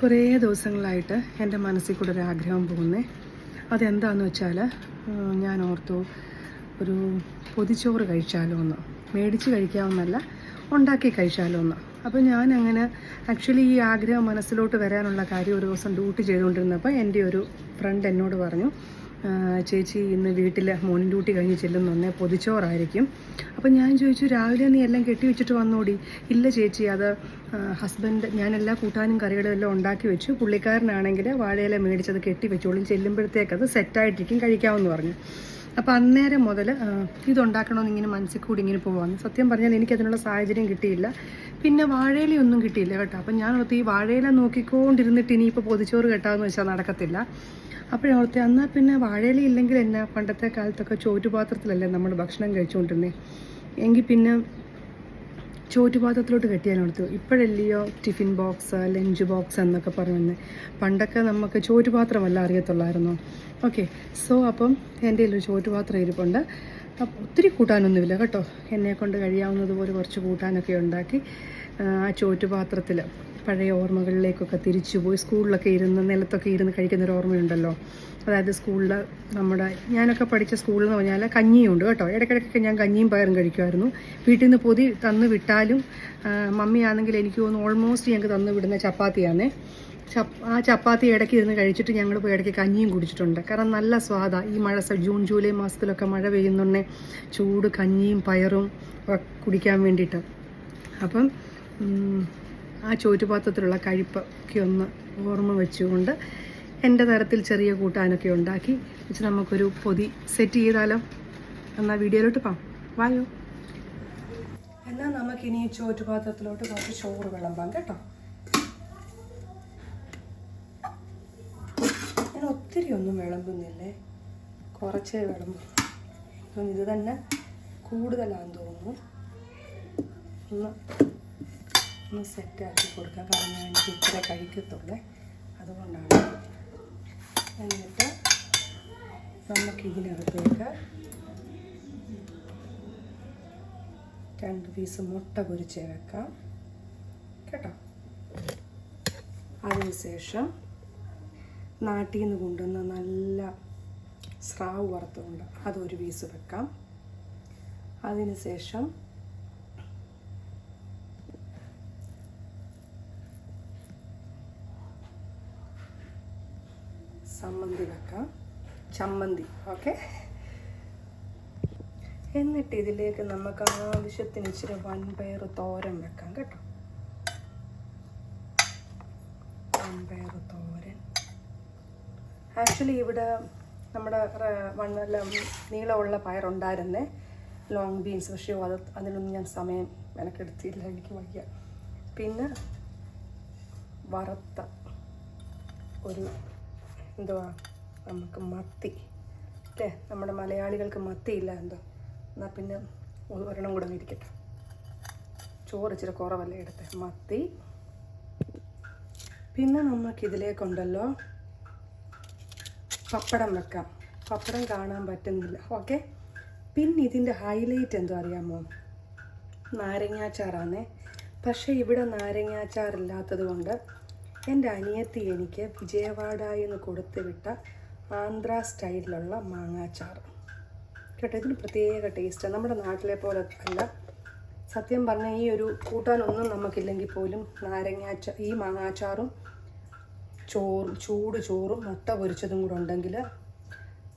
കുറേ ദിവസങ്ങളായിട്ട് എന്റെ മനസ്സിൽ കൂടെ ഒരു ആഗ്രഹം പോകുന്നേ. അതെന്താണെന്ന് വെച്ചാൽ ഞാൻ ഓർത്തു ഒരു പൊതിച്ചോറ് കഴിച്ചാലോ എന്ന് മേടിച്ച് കഴിക്കാവുന്നല്ല ഉണ്ടാക്കി കഴിച്ചാലോ എന്ന് അപ്പോൾ ഞാൻ അങ്ങനെ ആക്ച്വലി ഈ ആഗ്രഹം മനസ്സിലോട്ട് വരാനുള്ള കാര്യം ഒരു ദിവസം ഡ്യൂട്ടി ചെയ്തുകൊണ്ടിരുന്നപ്പോൾ എന്റെ ഒരു ഫ്രണ്ട് എന്നോട് പറഞ്ഞു "ആ, ചേച്ചി ഇന്ന് വീട്ടിൽ മോർണിംഗ് ഡ്യൂട്ടി കഴിഞ്ഞ് ചെല്ലുന്നൊന്നേ പൊതിച്ചോറായിരിക്കും. അപ്പം ഞാൻ ചോദിച്ചു രാവിലെ നീ എല്ലാം കെട്ടി വെച്ചിട്ട് വന്നോടി. ഇല്ല ചേച്ചി അത് ഹസ്ബൻഡ് ഞാൻ എല്ലാ കൂട്ടാനും കറികളും എല്ലാം ഉണ്ടാക്കി വെച്ചു. പുള്ളിക്കാരനാണെങ്കിൽ വാഴയില മേടിച്ചത് കെട്ടി വെച്ചോളും. ചെല്ലുമ്പോഴത്തേക്ക് അത് സെറ്റായിട്ടിരിക്കും കഴിക്കാമെന്ന് പറഞ്ഞു. അപ്പോൾ അന്നേരം മുതൽ ഇതുണ്ടാക്കണമെന്ന് ഇങ്ങനെ മനസ്സിൽ കൂടി ഇങ്ങനെ പോകുവാന്ന് സത്യം പറഞ്ഞാൽ എനിക്കതിനുള്ള സാഹചര്യം കിട്ടിയില്ല. പിന്നെ വാഴയിലയൊന്നും കിട്ടിയില്ല കേട്ടോ. അപ്പം ഞാൻ ഈ വാഴയില നോക്കിക്കൊണ്ടിരുന്നിട്ട് ഇനിയിപ്പോൾ പൊതിച്ചോറ് കെട്ടാമെന്ന് വെച്ചാൽ നടക്കത്തില്ല. അപ്പോഴോർത്തെ എന്നാൽ പിന്നെ വാഴയില ഇല്ലെങ്കിൽ എന്നാ പണ്ടത്തെ കാലത്തൊക്കെ ചോറ്റുപാത്രത്തിലല്ലേ നമ്മൾ ഭക്ഷണം കഴിച്ചുകൊണ്ടിരുന്നത് എങ്കിൽ പിന്നെ ചോറ്റുപാത്രത്തിലോട്ട് കെട്ടിയാനോർത്തു ഇപ്പോഴല്ലയോ ടിഫിൻ ബോക്സ് ലഞ്ച് ബോക്സ് എന്നൊക്കെ പറഞ്ഞു പണ്ടൊക്കെ നമുക്ക് ചോറ്റുപാത്രമല്ല അറിയത്തുള്ളായിരുന്നു? ഓക്കെ സോ അപ്പം എന്റെ ഒരു ചോറ്റുപാത്രം ഇരിപ്പുണ്ട്. അപ്പം ഒത്തിരി കൂട്ടാനൊന്നുമില്ല കേട്ടോ. എന്നെ കൊണ്ട് കഴിയാവുന്നതുപോലെ കുറച്ച് കൂട്ടാനൊക്കെ ഉണ്ടാക്കി ആ ചോറ്റുപാത്രത്തിൽ പഴയ ഓർമ്മകളിലേക്കൊക്കെ തിരിച്ചു പോയി. സ്കൂളിലൊക്കെ ഇരുന്ന് നിലത്തൊക്കെ ഇരുന്ന് കഴിക്കുന്ന ഒരു ഓർമ്മയുണ്ടല്ലോ. അതായത് സ്കൂളിൽ നമ്മുടെ ഞാനൊക്കെ പഠിച്ച സ്കൂളിൽ എന്ന് പറഞ്ഞാൽ കഞ്ഞിയുണ്ട് കേട്ടോ. ഇടയ്ക്കിടയ്ക്കൊക്കെ ഞാൻ കഞ്ഞിയും പയറും കഴിക്കുമായിരുന്നു. വീട്ടിൽ നിന്ന് പൊതി തന്നു വിട്ടാലും മമ്മിയാണെങ്കിൽ എനിക്ക് തോന്നുന്നു ഓൾമോസ്റ്റ് ഞങ്ങൾക്ക് തന്നു വിടുന്ന ചപ്പാത്തിയാണേ ചപ്പ് ആ ചപ്പാത്തി ഇടയ്ക്ക് ഇരുന്ന് കഴിച്ചിട്ട് ഞങ്ങൾ പോയി ഇടയ്ക്ക് കഞ്ഞിയും കുടിച്ചിട്ടുണ്ട്. കാരണം നല്ല സ്വാദാണ് ഈ മഴ ജൂൺ ജൂലൈ മാസത്തിലൊക്കെ മഴ പെയ്യുന്നുണ്ടേ ചൂട് കഞ്ഞിയും പയറും കുടിക്കാൻ വേണ്ടിയിട്ട്. അപ്പം ആ ചോറ്റുപാത്രത്തിലുള്ള കഴിപ്പൊക്കെ ഒന്ന് ഓർമ്മ വെച്ചുകൊണ്ട് എന്റെ തരത്തിൽ ചെറിയ കൂട്ടാനൊക്കെ ഉണ്ടാക്കി. വെച്ച് നമുക്കൊരു പൊതി സെറ്റ് ചെയ്താലോ? എന്നാൽ വീഡിയോയിലോട്ട് പോകാം. വായോ. എന്നാൽ നമുക്കിനി ചോറ്റുപാത്രത്തിലോട്ട് കുറച്ച് ചോറ് വിളമ്പാം കേട്ടോ. ഞാൻ ഒത്തിരി ഒന്നും വിളമ്പുന്നില്ലേ? കുറച്ചേ വിളമ്പും. ഇത് തന്നെ കൂടുതലാണെന്ന് തോന്നുന്നു. ഒന്ന് ഒന്ന് സെറ്റാക്കി കൊടുക്കാം. കാരണം ഞാൻ എനിക്ക് ഇത്ര കഴിക്കത്തുള്ളേ. അതുകൊണ്ടാണ്. എന്നിട്ട് നമുക്ക് ഇതിനകത്തേക്ക് രണ്ട് പീസ് മുട്ട പൊരിച്ച് വെക്കാം. കേട്ടോ? അതിനുശേഷം നാട്ടിൽ നിന്ന് കൊണ്ടുവന്ന നല്ല സ്രാവ് വറുത്തുകൊണ്ട് അതൊരു പീസ് വെക്കാം. അതിനുശേഷം സമ്മന്തി വെക്കാം ചമ്മന്തി ഓക്കെ? എന്നിട്ട് ഇതിലേക്ക് നമുക്ക് ആവശ്യത്തിന് ഇച്ചിരി വൻപയർ തോരൻ വെക്കാം കേട്ടോ. വൻപയർ തോരൻ. ആക്ച്വലി ഇവിടെ നമ്മുടെ വണ്ണല്ല നീളമുള്ള പയറുണ്ടായിരുന്നേ. ലോങ് ബീൻസ് പക്ഷേ അത് അതിനൊന്നും ഞാൻ സമയം എനക്കെടുത്തിയില്ല എനിക്ക് വയ്യ. പിന്നെ വറുത്ത ഒരു എന്തുവാ നമുക്ക് മത്തി. അല്ലേ? നമ്മുടെ മലയാളികൾക്ക് മത്തിയില്ല എന്തോ. എന്നാൽ പിന്നെ ഒരെണ്ണം കൂടെ ഇരിക്കട്ടെ ചോറ് ഇച്ചിരി കുറവല്ലേ എടുത്ത്. മത്തി. പിന്നെ നമുക്കിതിലേക്കുണ്ടല്ലോ പപ്പടം വെക്കാം. പപ്പടം കാണാൻ പറ്റുന്നില്ല. ഓക്കെ? പിന്നെ ഇതിന്റെ ഹൈലൈറ്റ് എന്തോ അറിയാമോ? നാരങ്ങാച്ചാറാണേ പക്ഷേ ഇവിടെ നാരങ്ങാച്ചാറില്ലാത്തത് കൊണ്ട് എന്റെ അനിയത്തി എനിക്ക് വിജയവാഡയിൽ നിന്ന് കൊടുത്തു വിട്ട ആന്ധ്ര സ്റ്റൈലിലുള്ള മാങ്ങാച്ചാർ. കേട്ടോ ഇതിന് പ്രത്യേക ടേസ്റ്റാണ് നമ്മുടെ നാട്ടിലെ പോലെ അല്ല. സത്യം പറഞ്ഞാൽ ഈ ഒരു കൂട്ടാനൊന്നും നമുക്കില്ലെങ്കിൽ പോലും നാരങ്ങാച്ച ഈ മാങ്ങാച്ചാറും ചോറും ചൂട് ചോറും മുട്ട പൊരിച്ചതും കൂടെ ഉണ്ടെങ്കിൽ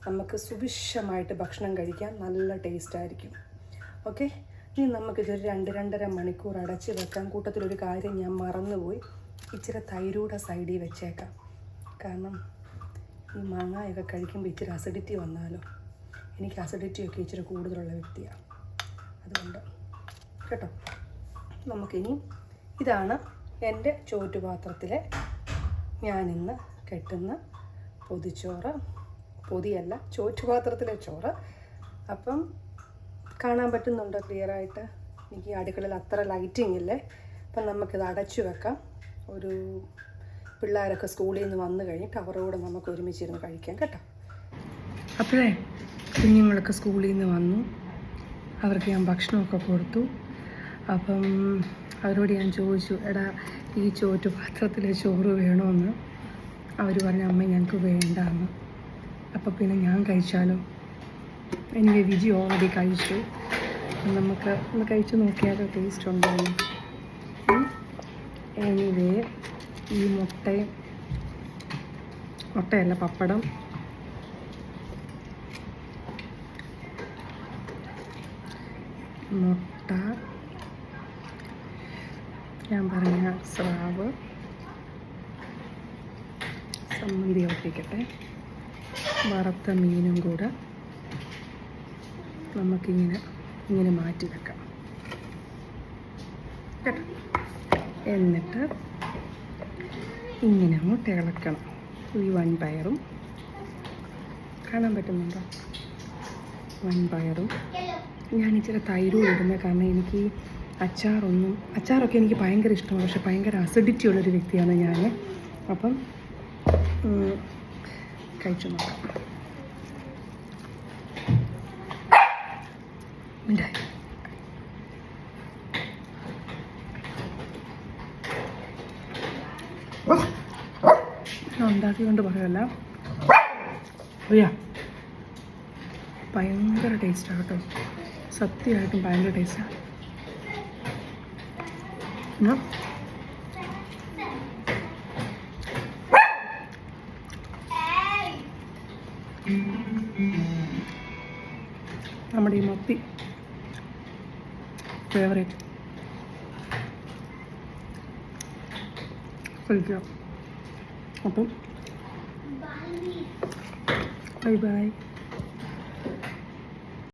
നമുക്ക് സുഭിക്ഷമായിട്ട് ഭക്ഷണം കഴിക്കാൻ നല്ല ടേസ്റ്റായിരിക്കും ഓക്കെ ഇനി നമുക്കിതൊരു രണ്ട് രണ്ടര മണിക്കൂർ അടച്ച് വെക്കാൻ കൂട്ടത്തിലൊരു കാര്യം ഞാൻ മറന്നുപോയി. ഇച്ചിരി തൈരൂടെ സൈഡിൽ വെച്ചേക്കാം. കാരണം ഈ മാങ്ങയൊക്കെ കഴിക്കുമ്പോൾ ഇച്ചിരി അസിഡിറ്റി വന്നാലോ? എനിക്ക് അസിഡിറ്റി ഒക്കെ ഇച്ചിരി കൂടുതലുള്ള വ്യക്തിയാണ് അതുകൊണ്ട് കേട്ടോ? നമുക്കിനി ഇതാണ് എന്റെ ചോറ്റുപാത്രത്തിലെ ഞാനിന്ന് കെട്ടുന്ന പൊതിച്ചോറ്. പൊതിയല്ല ചോറ്റുപാത്രത്തിലെ ചോറ്. അപ്പം കാണാൻ പറ്റുന്നുണ്ടോ ക്ലിയറായിട്ട് എനിക്ക് അടുക്കളയിൽ അത്ര ലൈറ്റിംഗ് ഇല്ലേ? അപ്പം നമുക്കിത് അടച്ചു വെക്കാം. ഒരു പിള്ളേരൊക്കെ സ്കൂളിൽ നിന്ന് വന്നു കഴിഞ്ഞിട്ട് അവരോട് നമുക്ക് ഒരുമിച്ചിരുന്ന് കഴിക്കാം കേട്ടോ. അപ്പോഴേ കുഞ്ഞുങ്ങളൊക്കെ സ്കൂളിൽ നിന്ന് വന്നു. അവർക്ക് ഞാൻ ഭക്ഷണമൊക്കെ കൊടുത്തു. അപ്പം അവരോട് ഞാൻ ചോദിച്ചു എടാ ഈ ചോറ്റു പാത്രത്തിലെ ചോറ് വേണമെന്ന് അവർ പറഞ്ഞു അമ്മ ഞങ്ങൾക്ക് വേണ്ട എന്ന് അപ്പോൾ പിന്നെ ഞാൻ കഴിച്ചാലോ? എനിക്ക് വിജി ഓൾറെഡി കഴിച്ചു. നമുക്ക് ഒന്ന് കഴിച്ചു നോക്കിയാലോ? ടേസ്റ്റ് ഉണ്ടോ എനിവേ ഈ മുട്ടയും മുട്ടയല്ല പപ്പടം. മുട്ട. ഞാൻ പറഞ്ഞ സ്രാവ്. സമ്മതി ഒട്ടിക്കട്ടെ. വറുത്ത മീനും കൂടെ നമുക്കിങ്ങനെ ഇങ്ങനെ മാറ്റി വെക്കാം. കേട്ടോ? എന്നിട്ട് ഇങ്ങനെ അങ്ങോട്ട് ഇളക്കണം ഈ വൺ പയറും കാണാൻ പറ്റുന്നുണ്ടോ? വൻപയറും ഞാൻ ഇച്ചിരി തൈരും ഇടുന്നത് കാരണം എനിക്ക് അച്ചാറൊന്നും അച്ചാറൊക്കെ എനിക്ക് ഭയങ്കര ഇഷ്ടമാണ്. പക്ഷെ ഭയങ്കര അസിഡിറ്റി ഉള്ളൊരു വ്യക്തിയാണ് ഞാൻ അപ്പം കഴിച്ചു നോക്കാം. മിണ്ടായി ഉണ്ടാക്കിക്കൊണ്ട് പറയല്ല. അറിയാ ഭയങ്കര ടേസ്റ്റാണ് കേട്ടോ. സത്യമായിട്ടും ഭയങ്കര ടേസ്റ്റാണ് നമ്മുടെ ഈ മത്തി ഫേവറേറ്റ് കഴിക്കാം. അപ്പം. Bye bye